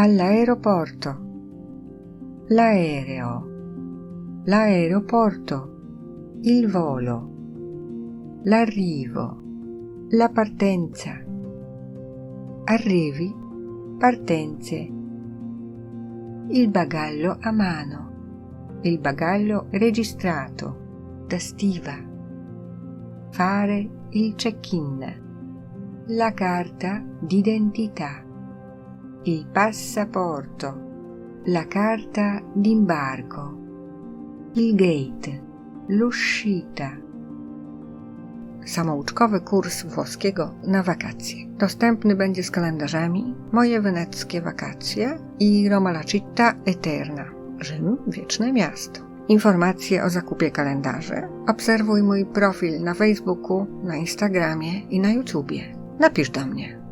all'aeroporto, l'aereo, l'aeroporto, il volo, l'arrivo, la partenza, arrivi, partenze, il bagaglio a mano, il bagaglio registrato, da stiva, fare il check-in, la carta d'identità, il passaporto, la carta d'imbarco, il gate, l'uscita. Samouczkowy kurs włoskiego na wakacje. Dostępny będzie z kalendarzami Moje weneckie wakacje i Roma la città eterna. Rzym, wieczne miasto. Informacje o zakupie kalendarzy obserwuj mój profil na Facebooku, na Instagramie i na YouTubie. Napisz do mnie.